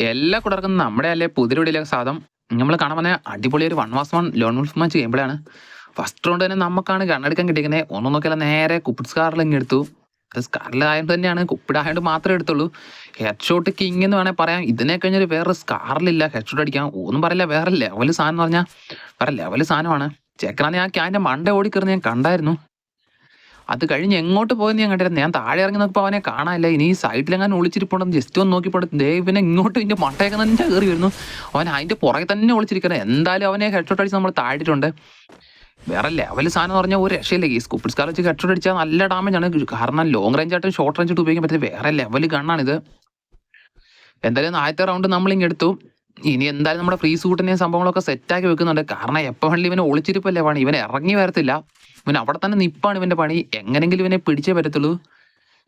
എല്ലാ കുടർക്കും നമ്മുടെ അല്ലേ പുതിയ സാധം നമ്മൾ കാണാൻ വന്ന അടിപൊളി ഒരു വൺ മാസം വൺ ലോൺ വുൾഫ് മാച്ച് ചെയ്യുമ്പോഴാണ്. ഫസ്റ്റ് റൗണ്ട് തന്നെ നമുക്കാണ് കണ്ണെടുക്കാൻ കിട്ടിയിരിക്കുന്നത് ഒന്നും നോക്കിയാൽ നേരെ കുപ്പിഡ് സ്കാറിൽ ഇങ്ങ് എടുത്തു. അത് ആയത് തന്നെയാണ്. കുപ്പിടായതുകൊണ്ട് മാത്രമേ എടുത്തുള്ളൂ. ഹെഡ് ഷോട്ട് കിങ് എന്ന് വേണേൽ പറയാം. ഇതിനെ കഴിഞ്ഞൊരു വേറെ സ്കാറിലില്ല ഹെഡ് ഷോട്ട് അടിക്കാം. ഒന്നും പറയില്ല. വേറെ ലെവൽ സാധനം എന്ന് പറഞ്ഞാൽ വേറെ ലെവൽ സാധനമാണ്. ചേക്കനാണെങ്കിൽ ഞാൻ ക്യാന്റെ മണ്ട ഓടിക്കറിഞ്ഞ് ഞാൻ കണ്ടായിരുന്നു. അത് കഴിഞ്ഞ് എങ്ങോട്ട് പോയെന്ന് ഞാൻ കണ്ടില്ല. ഞാൻ താഴെ ഇറങ്ങി നോക്കുമ്പോൾ അവനെ കാണാനില്ല. ഇനി സൈഡിലെങ്ങാനും ഒളിച്ചിരിപ്പുണ്ടെന്ന് ജസ്റ്റ് ഒന്ന് നോക്കിപ്പോണ്ട് ദേ പിന്നെ ഇങ്ങോട്ട് ഇതിന്റെ മട്ടയൊക്കെ തന്നെ കയറി വരുന്നു. അവൻ അതിന്റെ പുറകെ തന്നെ ഒളിച്ചിരിക്കണം എന്തായാലും അവനെ ഹെഡ്ഷോട്ട് അടിച്ച് നമ്മൾ താഴ്ത്തിട്ടുണ്ട് വേറെ ലെവൽ സാധനം എന്ന് പറഞ്ഞാൽ ഒരു രക്ഷയില്ല. ഈ സ്കൂപ്പിൾ സ്കാർ വെച്ച് ഹെഡ്ഷോട്ട് അടിച്ചാൽ നല്ല ഡാമേജ് ആണ്. കാരണം ലോങ് റേഞ്ച് ആയിട്ടും ഷോർട്ട് റേഞ്ച് ആയിട്ട് ഉപയോഗിക്കാൻ പറ്റിയ വേറെ ലെവൽ ഗണ്ണാണിത് എന്തായാലും ആദ്യത്തെ റൗണ്ട് നമ്മളിങ്ങെടുത്തു ഇനി എന്തായാലും നമ്മുടെ ഫ്രീ സൂട്ടിനെയും സംഭവങ്ങളൊക്കെ സെറ്റാക്കി വെക്കുന്നുണ്ട്. കാരണം എപ്പോൾ വേണ്ടി ഇവനെ ഒളിച്ചിരിപ്പല്ലേ പണി? ഇവൻ ഇറങ്ങി വരത്തില്ല. ഇവൻ അവിടെ തന്നെ നിപ്പാണ് ഇവന്റെ പണി. എങ്ങനെങ്കിലും ഇവനെ പിടിച്ചേ പറ്റത്തുള്ളൂ.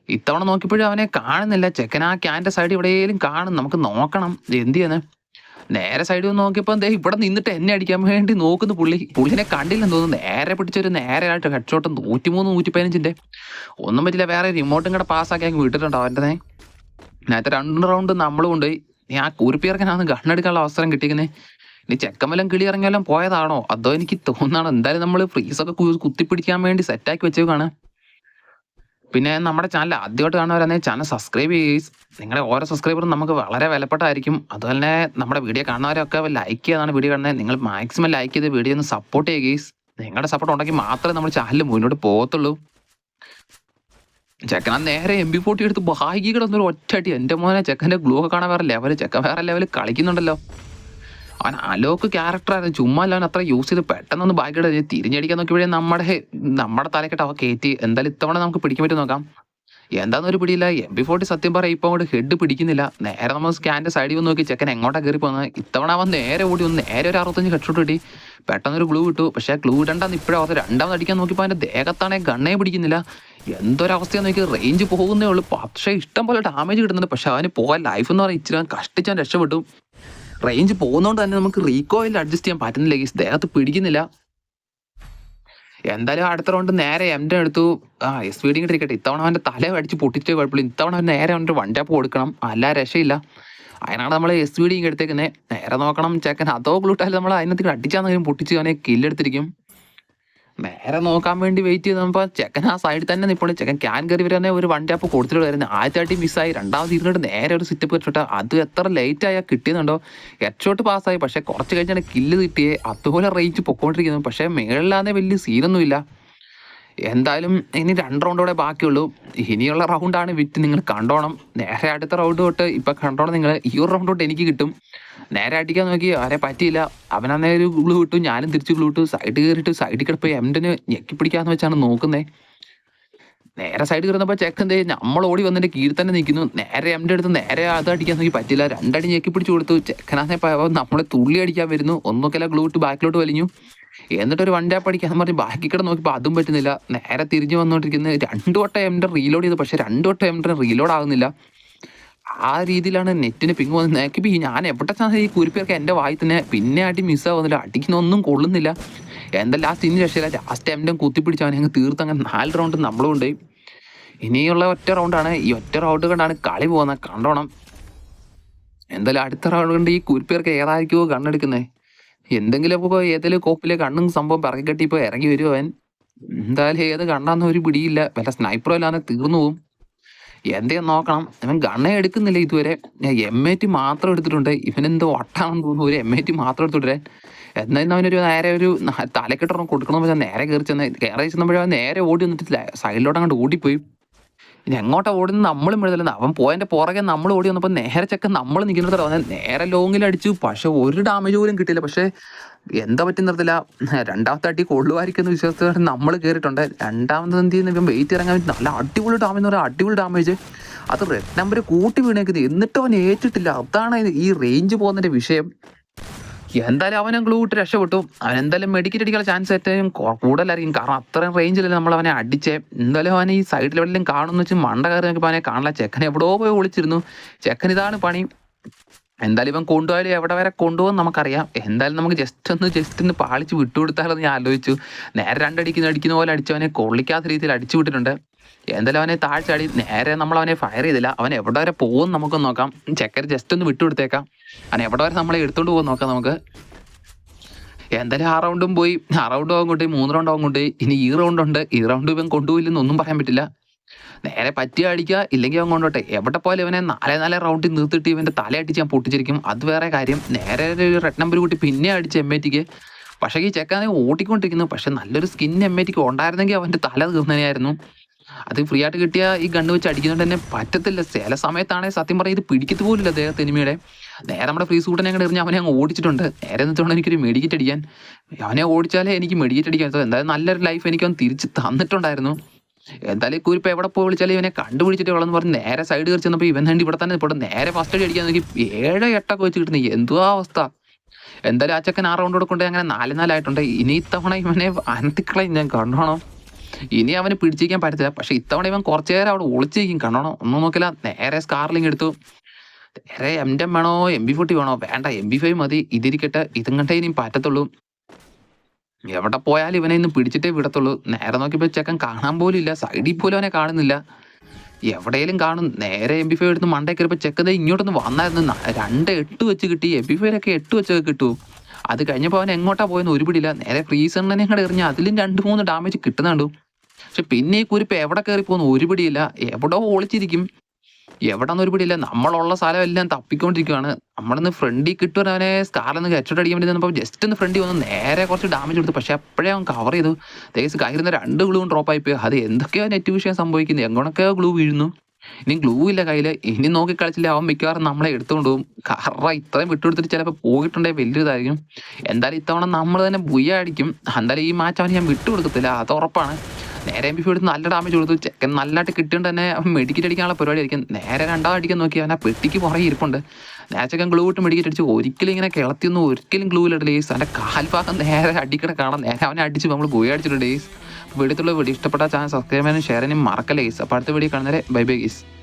ഇത്തവണ നോക്കിയപ്പോഴും അവനെ കാണുന്നില്ല. ചെക്കൻ ആ ക്യാന്റെ സൈഡ് എവിടെയെങ്കിലും കാണും. നമുക്ക് നോക്കണം. എന്ത് ചെയ്യുന്നത് നേരെ സൈഡിൽ നോക്കിയപ്പോൾ ദേ ഇവിടെ നിന്നിട്ട് എന്നെ അടിക്കാൻ വേണ്ടി നോക്കുന്നു പുള്ളി. പുള്ളിനെ കണ്ടില്ലെന്ന് തോന്നുന്നു. നേരെ പിടിച്ചൊരു നേരെയായിട്ട് ഹെഡ് ഷോട്ട് നൂറ്റിമൂന്ന് നൂറ്റി പതിനഞ്ചിന്റെ ഒന്നും പറ്റില്ല. വേറെ റിമോട്ടും കൂടെ പാസ്സാക്കി അങ്ങ് വിട്ടിട്ടുണ്ടോ അവന്റെ നേരത്തെ രണ്ട് റൗണ്ട് നമ്മളും കൊണ്ടുപോയി ഞാൻ ആ കുറിപ്പിറക്കാനാണ് ഗണ്ണെടുക്കാനുള്ള അവസരം കിട്ടിയിരിക്കുന്നത് ഇനി ചെക്കമലം കിളി ഇറങ്ങിയാലും പോയതാണോ? അതോ എനിക്ക് തോന്നുന്നതാണ് എന്തായാലും നമ്മൾ ഫ്രീസൊക്കെ കുത്തിപ്പിടിക്കാൻ വേണ്ടി സെറ്റാക്കി വെച്ചേക്കാണ് പിന്നെ നമ്മുടെ ചാനൽ ആദ്യമായിട്ട് കാണുന്നവരാണെങ്കിൽ ചാനൽ സബ്സ്ക്രൈബ് ചെയ്യുക നിങ്ങളുടെ ഓരോ സബ്സ്ക്രൈബറും നമുക്ക് വളരെ വിലപ്പെട്ടായിരിക്കും അതുപോലെ തന്നെ നമ്മുടെ വീഡിയോ കാണുന്നവരൊക്കെ ലൈക്ക് ചെയ്യാതാണ് വീഡിയോ കാണുന്നത്. നിങ്ങൾ മാക്സിമം ലൈക്ക് ചെയ്ത് വീഡിയോ ഒന്ന് സപ്പോർട്ട് ചെയ്യുക നിങ്ങളുടെ സപ്പോർട്ട് ഉണ്ടെങ്കിൽ മാത്രമേ നമ്മൾ ചാനൽ മുന്നോട്ട് പോകത്തുള്ളൂ. ചെക്കൻ ആ നേരെ എം ബി ഫോർട്ടി എടുത്ത് ബാഗി കിടന്നൊരു ഒറ്റടി എന്റെ മോനെ ചെക്കന്റെ ഗ്ലൂ ഒക്കെ കാണാൻ വേറെ ലെവൽ ചെക്കൻ വേറെ ലെവൽ കളിക്കുന്നുണ്ടല്ലോ. അവൻ അലോക്ക് ക്യാരക്ടറായിരുന്നു ചുമ്മാ അല്ല അവൻ അത്ര യൂസ് ചെയ്ത് പെട്ടെന്നൊന്ന് ബാഗിയുടെ തിരിഞ്ഞടിക്കാൻ നോക്കിയപ്പോഴേ നമ്മുടെ നമ്മുടെ തലക്കെട്ട് അവ കയറ്റി എന്തായാലും ഇത്തവണ നമുക്ക് പിടിക്കാൻ പറ്റും നോക്കാം. എന്താണെന്നൊരു പിടിയില്ല. എം ബി ഫോർട്ടി സത്യം പറയാം ഇപ്പൊ അങ്ങോട്ട് ഹെഡ് പിടിക്കുന്നില്ല. നേരെ നമ്മൾ സ്കാന്റെ സൈഡിൽ വന്ന് നോക്കി ചെക്കൻ എങ്ങോട്ടാണ് കയറി പോകുന്നത് ഇത്തവണ അവൻ നേരെ ഓടി ഒന്ന് നേരെ ഒരു അറുപത്തഞ്ച് ഹെഡ് ഷോട്ട് കിട്ടി. പെട്ടെന്നൊരു ഗ്ലൂ ഇട്ടു പക്ഷേ ഗ്ലൂ ഇടണ്ടെന്ന് ഇപ്പോഴും അവസ്ഥ രണ്ടാമത് അടിക്കാൻ നോക്കിയപ്പോൾ അതിന്റെ ദേഹത്താണെ ഗണ്ണേ പിടിക്കുന്നില്ല. എന്തൊരവസ്ഥയാണെന്ന് നോക്കി റേഞ്ച് പോകുന്നേ ഉള്ളൂ. പക്ഷേ ഇഷ്ടം പോലെ ഡാമേജ് കിട്ടുന്നുണ്ട്. പക്ഷേ അവന് പോകാൻ ലൈഫ് എന്ന് പറഞ്ഞാൽ ഇച്ചിരി കഷ്ടിച്ചാൻ രക്ഷപ്പെട്ടു. റേഞ്ച് പോകുന്നതുകൊണ്ട് തന്നെ നമുക്ക് റീകോയിൽ അഡ്ജസ്റ്റ് ചെയ്യാൻ പറ്റുന്നില്ല. ഈ ദേഹത്ത് പിടിക്കുന്നില്ല. എന്തായാലും അടുത്ത റൗണ്ട് നേരെ എന്റെ എടുത്തു ആ എസ് പി ഡി ഇരിക്കട്ടെ ഇത്തവണ അവന്റെ തല അടിച്ച് പൊട്ടിച്ചേ കുഴപ്പമില്ല. ഇത്തവണ നേരെ അവന്റെ വൺ ടാപ്പ് കൊടുക്കണം. അല്ല രക്ഷയില്ല. അതിനാണ് നമ്മൾ എസ് വി ഡി എടുത്തേക്കുന്നത് നേരെ നോക്കണം ചെക്കൻ. അതോ ഗ്ലൂട്ടായാലും നമ്മൾ അതിനകത്ത് അടിച്ചാന്നെങ്കിലും പൊട്ടിച്ച് അവനെ കില്ലെടുത്തിരിക്കും നേരെ നോക്കാൻ വേണ്ടി വെയിറ്റ് ചെയ്ത് നമ്മൾ ചെക്കൻ ആ സൈഡിൽ തന്നെ നിൽപ്പുണ്ട് ചെക്കൻ ക്യാൻ കയറി വരാനെ ഒരു വൺ ടാപ്പ് വരുന്നത് ആദ്യത്തെ അടി മിസ്സായി രണ്ടാമത് ഇരുന്നിട്ട് നേരെ ഒരു സിറ്റപ്പ് വെച്ചിട്ട് അത് എത്ര ലേറ്റ് ആയാൽ കിട്ടിയെന്നുണ്ടോ? ഹെഡ് ഷോട്ട് പാസ്സായി പക്ഷേ കുറച്ച് കഴിഞ്ഞാണ് കില്ല് കിട്ടിയേ. അതുപോലെ റേഞ്ച് പൊക്കോണ്ടിരിക്കുന്നു. പക്ഷേ മേളിലാന്നെ വലിയ സീനൊന്നുമില്ല എന്തായാലും ഇനി രണ്ട് റൗണ്ട് കൂടെ ബാക്കിയുള്ളൂ. ഇനിയുള്ള റൗണ്ടാണ് വിറ്റ് നിങ്ങൾ കണ്ടോണം. നേരെ അടുത്ത റൗണ്ട് തൊട്ട് ഇപ്പം കണ്ടോണം നിങ്ങൾ ഈ ഒരു റൗണ്ട് തൊട്ട് എനിക്ക് കിട്ടും. നേരെ അടിക്കാൻ നോക്കി ആരെ പറ്റിയില്ല. അവനന്നേ ഒരു ഗ്ലൂ കിട്ടും ഞാനും തിരിച്ച് ഗ്ലൂ ഇട്ടു. സൈഡ് കയറിയിട്ട് സൈഡിൽ കിടപ്പോൾ എന്റെ ഞെക്കി പിടിക്കാന്ന് വെച്ചാണ് നോക്കുന്നത് നേരെ സൈഡ് കയറുന്നപ്പോൾ ചെക്ക് എന്തേ? നമ്മൾ ഓടി വന്നിട്ട് കീഴിൽ തന്നെ നിൽക്കുന്നു. നേരെ എന്റെ അടുത്ത് നേരെ അത് അടിക്കാൻ നോക്കി പറ്റില്ല രണ്ടടി ഞെക്കി പിടിച്ച് കൊടുത്തു ചെക്കനാന്നെ നമ്മളെ തുള്ളി അടിക്കാൻ വരുന്നു. ഒന്നൊക്കെ ഗ്ലൂ ഇട്ട് ബാക്കിലോട്ട് വലിഞ്ഞു. എന്നിട്ട് ഒരു വൺ ടാപ്പ് അടിക്കാൻ പറഞ്ഞ് ബാക്കി കിടന്ന് നോക്കിയപ്പോൾ അതും പറ്റുന്നില്ല. നേരെ തിരിഞ്ഞു വന്നുകൊണ്ടിരിക്കുന്നത് രണ്ട് വട്ടം എംന്റെ റീലോഡ് ചെയ്തു. പക്ഷേ രണ്ട് വട്ടം എംന്റെ റീലോഡ് ആകുന്നില്ല ആ രീതിയിലാണ് നെറ്റിന് പിങ് വന്നത്. നോക്കിയപ്പോൾ ഈ ഞാൻ എവിടെ ചാൻസ് ഈ കുരിപ്പിയൊക്കെ എന്റെ വായി തന്നെ പിന്നെ ആട്ടി മിസ്സാവുന്നില്ല അടിക്കുന്ന ഒന്നും കൊള്ളുന്നില്ല. എന്താ ലാസ്റ്റ് ഇനി രക്ഷയില്ല. ലാസ്റ്റ് എംന്റെ കുത്തിപ്പിടിച്ച് അവനെ അങ്ങ് തീർത്ത് അങ്ങനെ നാല് റൗണ്ട് നമ്മളും ഉണ്ട്. ഇനിയുള്ള ഒറ്റ റൗണ്ടാണ് ഈ ഒറ്റ റൗണ്ട് കൊണ്ടാണ് കളി പോകുന്നത്. കണ്ടോണം. എന്തായാലും അടുത്ത റൗണ്ട് കൊണ്ട് ഈ കുരിപ്പിയർക്ക് ഏതായിരിക്കുമോ കണ്ണെടുക്കുന്നത് എന്തെങ്കിലും ഇപ്പോൾ ഏതെങ്കിലും കോപ്പിലെ കണ്ണും സംഭവം കെട്ടി ഇപ്പോൾ ഇറങ്ങി വരുമോ അവൻ? എന്തായാലും ഏത് കണ്ടാന്ന് ഒരു പിടിയില്ല. വല്ല സ്നൈപ്പറോ അല്ലാതെ തീർന്നു പോകും എന്തേ നോക്കണം? ഇവൻ ഗണ്ണേ എടുക്കുന്നില്ല ഇതുവരെ. എം എ ടി മാത്രം എടുത്തിട്ടുണ്ട്. ഇവനെന്തോ വട്ടാണെന്ന് തോന്നുന്നു. ഒരു എം എ ടി മാത്രം എടുത്തിട്ടേ എന്നാലും അവനൊരു നേരെ ഒരു തലക്കെട്ടൊന്നും കൊടുക്കണമെന്ന് വെച്ചാൽ നേരെ കയറി ചെന്ന് കയറി ചെന്നപ്പോഴവൻ നേരെ ഓടി വന്നിട്ട് സൈഡിലോട്ട് അങ്ങോട്ട് ഓടിപ്പോയി. ഇനി എങ്ങോട്ടാ നമ്മളും വിടുന്നില്ല അവൻ പോയതിന്റെ പുറകെ നമ്മൾ ഓടി വന്നപ്പോൾ നേരെ ചെക്കൻ നമ്മൾ നിൽക്കുന്നിടത്ത് അവനെ നേരെ ലോങ്ങിൽ അടിച്ചു. പക്ഷെ ഒരു ഡാമേജ് പോലും കിട്ടിയില്ല. പക്ഷേ എന്താ പറ്റുന്നില്ല രണ്ടാമത്തെ അടി കൊള്ളുമായിരിക്കുന്ന വിശ്വാസത്തോടെ നമ്മൾ കയറിയിട്ടുണ്ട്. രണ്ടാമത്തെ എന്ത് ചെയ്യുന്ന? ഇപ്പം വെയിറ്റ് ഇറങ്ങാൻ വേണ്ടി നല്ല അടിപൊളി ഡാമേജ് എന്ന് പറയുന്നത് അടിപൊളി ഡാമേജ് അത് റെഡ് നമ്പർ കൂട്ടി വീണേക്കുന്നത് എന്നിട്ട് അവൻ ഏറ്റിട്ടില്ല. അതാണ് ഈ റേഞ്ച് പോകുന്നതിന്റെ വിഷയം. എന്തായാലും അവനെ ഗ്ലൂ ഇട്ട് രക്ഷപ്പെട്ടു. അവൻ എന്തായാലും മെഡിക്കറ്റ് അടിക്കാനുള്ള ചാൻസ് ഏറ്റവും കൂടുതലായിരിക്കും. കാരണം അത്രയും റേഞ്ചിലല്ലേ നമ്മൾ അവനെ അടിച്ചേ. എന്തായാലും അവനെ ഈ സൈഡിൽ എവിടെയും കാണുമെന്ന് വെച്ച് മണ്ട കയറി നോക്കിയപ്പോൾ അവനെ കാണില്ല ചെക്കൻ എവിടെ പോയി ഒളിച്ചിരുന്നു. ചെക്കൻ ഇതാണ് പണി. എന്തായാലും ഇവൻ കൊണ്ടുപോയാലും എവിടെ വരെ കൊണ്ടുപോകും നമുക്കറിയാം. എന്തായാലും നമുക്ക് ജസ്റ്റ് ഒന്ന് ജസ്റ്റ് ഒന്ന് പാളിച്ച് വിട്ടുകൊടുത്താലെന്ന് ഞാൻ ആലോചിച്ചു. നേരെ രണ്ടടിക്കുന്ന അടിക്കുന്ന പോലെ അടിച്ചവനെ കൊള്ളിക്കാത്ത രീതിയിൽ അടിച്ചു വിട്ടിട്ടുണ്ട്. എന്തായാലും അവനെ താഴ്ചാടി നേരെ നമ്മൾ അവനെ ഫയർ ചെയ്തില്ല. അവൻ എവിടെ വരെ പോകും നമുക്ക് നോക്കാം. ചെക്കർ ജസ്റ്റ് ഒന്ന് വിട്ടുകൊടുത്തേക്കാം അവൻ എവിടെ വരെ നമ്മളെ എടുത്തോണ്ട് പോകും നോക്കാം നമുക്ക്. എന്തായാലും ആ റൗണ്ടും പോയി. ആ റൗണ്ട് ആവും കൊണ്ടുപോയി മൂന്ന് റൗണ്ട് ആവും കൊണ്ടുപോയി ഇനി ഈ റൗണ്ട് ഉണ്ട്. ഈ റൗണ്ട് ഇവൻ കൊണ്ടുപോയില്ലെന്ന് ഒന്നും പറയാൻ പറ്റില്ല. നേരെ പറ്റി അടിക്കുക. ഇല്ലെങ്കിൽ അവൻ കൊണ്ടോട്ടെ. എവിടെ പോയാലും ഇവനെ നാലേ നാലേ റൗണ്ടിൽ നിർത്തിയിട്ട് ഇവന്റെ തലയടിച്ച് ഞാൻ പൊട്ടിച്ചിരിക്കും. അത് വേറെ കാര്യം. നേരെ ഒരു റെഡ് നമ്പർ കൂട്ടി പിന്നെ അടിച്ച് എം ഐറ്റിക്ക് പക്ഷേ ഈ ചെക്കാനെ ഓടിക്കൊണ്ടിരിക്കുന്നു. പക്ഷെ നല്ലൊരു സ്കിൻ എം ഐറ്റിക്ക് ഉണ്ടായിരുന്നെങ്കിൽ അവന്റെ തല തീർന്നതിനായിരുന്നു അത് ഫ്രീ ആയിട്ട് കിട്ടിയ ഈ ഗണ്ണ് വെച്ച് അടിക്കുന്നതുകൊണ്ട് തന്നെ പറ്റത്തില്ല. ചില സമയത്താണെങ്കിൽ സത്യം പറയാം ഇത് പിടിക്കത്ത് പോലില്ല അദ്ദേഹത്തെ എനിമിയുടെ നേരെ നമ്മുടെ ഫ്രീ സൂട്ടിനെ അങ്ങോട്ട് എറിഞ്ഞ് അവനെ അങ്ങ് ഓടിച്ചിട്ടുണ്ട്. നേരെ എന്നിട്ടുകൊണ്ട് എനിക്കൊരു മെഡിക്കറ്റ് അടിക്കാൻ. അവനെ ഓടിച്ചാലേ എനിക്ക് മെഡിക്കറ്റ് അടിക്കാൻ. എന്തായാലും നല്ലൊരു ലൈഫ് എനിക്ക് അവൻ തിരിച്ച് തന്നിട്ടുണ്ടായിരുന്നു. എന്തായാലും കുരിപ്പ് എവിടെ പോയി വിളിച്ചാലും ഇവനെ കണ്ടുപിടിച്ചിട്ട് വളർന്ന് പറഞ്ഞ് നേരെ സൈഡ് കയറി ചെന്നപ്പോൾ ഇവൻ വേണ്ടി ഇവിടെ തന്നെ ഇപ്പോൾ നേരെ ഫസ്റ്റ് അടി അടിക്കാൻ നോക്കി. ഏഴ് എട്ടൊക്കെ വെച്ച് കിട്ടുന്നു. എന്തുവാ അവസ്ഥ? എന്തായാലും ആ ചെക്കൻ ആ റൗണ്ട് കൊടുക്കൊണ്ട് അങ്ങനെ നാല് നാലായിട്ടുണ്ട്. ഇനി ഇത്തവണ ഇവനെ അനത്തിക്കളയും ഞാൻ. കണ്ടോണം. ഇനി അവന് പിടിച്ചിരിക്കാൻ പറ്റത്തില്ല. പക്ഷെ ഇത്തവണ ഇവൻ കുറച്ചു നേരം അവിടെ ഒളിച്ചിരിക്കും. കണ്ടോണം ഒന്നും നോക്കില്ല. നേരെ സ്കാർലിംഗ് എടുത്തു. നേരെ എം ടെം വേണോ? എം ബി ഫോർട്ടി വേണോ? വേണ്ട. എം ബി ഫൈവ് മതി. ഇതിരിക്കട്ടെ. ഇതും കണ്ടേ ഇനിയും പറ്റത്തുള്ളൂ. എവിടെ പോയാലും ഇവനെ ഇന്ന് പിടിച്ചിട്ടേ വിടത്തുള്ളൂ. നേരെ നോക്കിയപ്പോൾ ചെക്കൻ കാണാൻ പോലും ഇല്ല. സൈഡിൽ പോലും അവനെ കാണുന്നില്ല. എവിടെയെങ്കിലും കാണും. നേരെ എം ബി ഫൈവ് എടുത്ത് മണ്ടേ കയറിയപ്പോൾ ചെക്കൻ ഇങ്ങോട്ടൊന്ന് വന്നായിരുന്നു. രണ്ട് എട്ട് വെച്ച് കിട്ടി. എം ബി ഫൈവിലൊക്കെ എട്ട് വെച്ചൊക്കെ കിട്ടൂ. അത് കഴിഞ്ഞപ്പോൾ അവൻ എങ്ങോട്ടാ പോയെന്ന് ഒരു പിടിയില്ല. നേരെ ഫ്രീസറിനെ കൂടെ എറിഞ്ഞ് അതിലും രണ്ട് മൂന്ന് ഡാമേജ് കിട്ടുന്നുണ്ടു പക്ഷെ പിന്നെ ഈ കുരിപ്പ് എവിടെ കയറി പോകുന്നു ഒരു എവിടെ ഒളിച്ചിരിക്കും എവിടെ ഒരു പിടിയില്ല നമ്മളുള്ള സ്ഥലം എല്ലാം തപ്പിക്കൊണ്ടിരിക്കുകയാണ് നമ്മളിന്ന് ഫ്രണ്ടിൽ കിട്ടുവാൻ അവനെ സ്കാറിന്ന് ഹെഡ്ഷോട്ട് അടിക്കാൻ വേണ്ടി നിന്നപ്പോൾ ജസ്റ്റ് ഒന്ന് ഫ്രണ്ടിൽ വന്ന് നേരെ കുറച്ച് ഡാമേജ് കൊടുത്തു. പക്ഷെ അപ്പോഴേ അവൻ കവർ ചെയ്തു. തേസ് കയ്യിരുന്ന രണ്ട് ഗ്ലൂവും ഡ്രോപ്പ് ആയി പോയി അത് എന്തൊക്കെയോ നെറ്റ് വിഷയം സംഭവിക്കുന്നത് എങ്ങോട്ടൊക്കെയോ ഗ്ലൂ വീഴുന്നു. ഇനി ഗ്ലൂ ഇല്ല കയ്യിൽ ഇനി നോക്കി കളിച്ചില്ല. അവൻ മിക്കവാറും നമ്മളെ എടുത്തുകൊണ്ട് പോകും. കാരണം ഇത്രയും വിട്ടുകൊടുത്തിട്ട് ചിലപ്പോൾ പോയിട്ടുണ്ടെങ്കിൽ വലിയതായിരിക്കും എന്തായാലും ഇത്തവണ നമ്മൾ തന്നെ ബുയ്യടിക്കും എന്തായാലും ഈ മാച്ച് അവന് ഞാൻ വിട്ടുകൊടുക്കത്തില്ല. അത് ഉറപ്പാണ്. നേരെ എം ബി എടുത്ത് നല്ല ഡാമേജ് കൊടുത്തു. ചെക്കൻ നല്ലതായിട്ട് കിട്ടിയിട്ട് തന്നെ മെഡിക്കറ്റ് അടിക്കാനുള്ള പരിപാടി ആയിരിക്കും നേരെ രണ്ടാം അടിക്കാൻ നോക്കി. അവൻ ആ പെട്ടിക്ക് പുറകെ ഇരിപ്പുണ്ട്. നേച്ചക്കൻ ഗ്ലൂ ഇട്ട് മെഡിക്കറ്റ് അടിച്ച് ഒരിക്കലും ഇങ്ങനെ കിളത്തിയൊന്നും ഒരിക്കലും ഗ്ലൂ ഇല്ല ഡേയ്സ്. അവന്റെ കാൽഭാഗം നേരെ അടിക്കണ കാണാം. നേരെ അവനെ അടിച്ച് നമ്മൾ പോയി അടിച്ചിട്ടുണ്ട് ഡേയ്സ്. വീഡിയോത്തുള്ള വീഡിയോ ഇഷ്ടപ്പെട്ട ചാനൽ സബ്സ്ക്രൈബ് ചെയ്യാനും ഷെയർ ചെയ്യാനും മറക്കല്ലേ ഗേസ് അപ്പോൾ അടുത്ത വീഡിയോ കാണുന്നവരെ ബൈ ബൈ ഗേസ്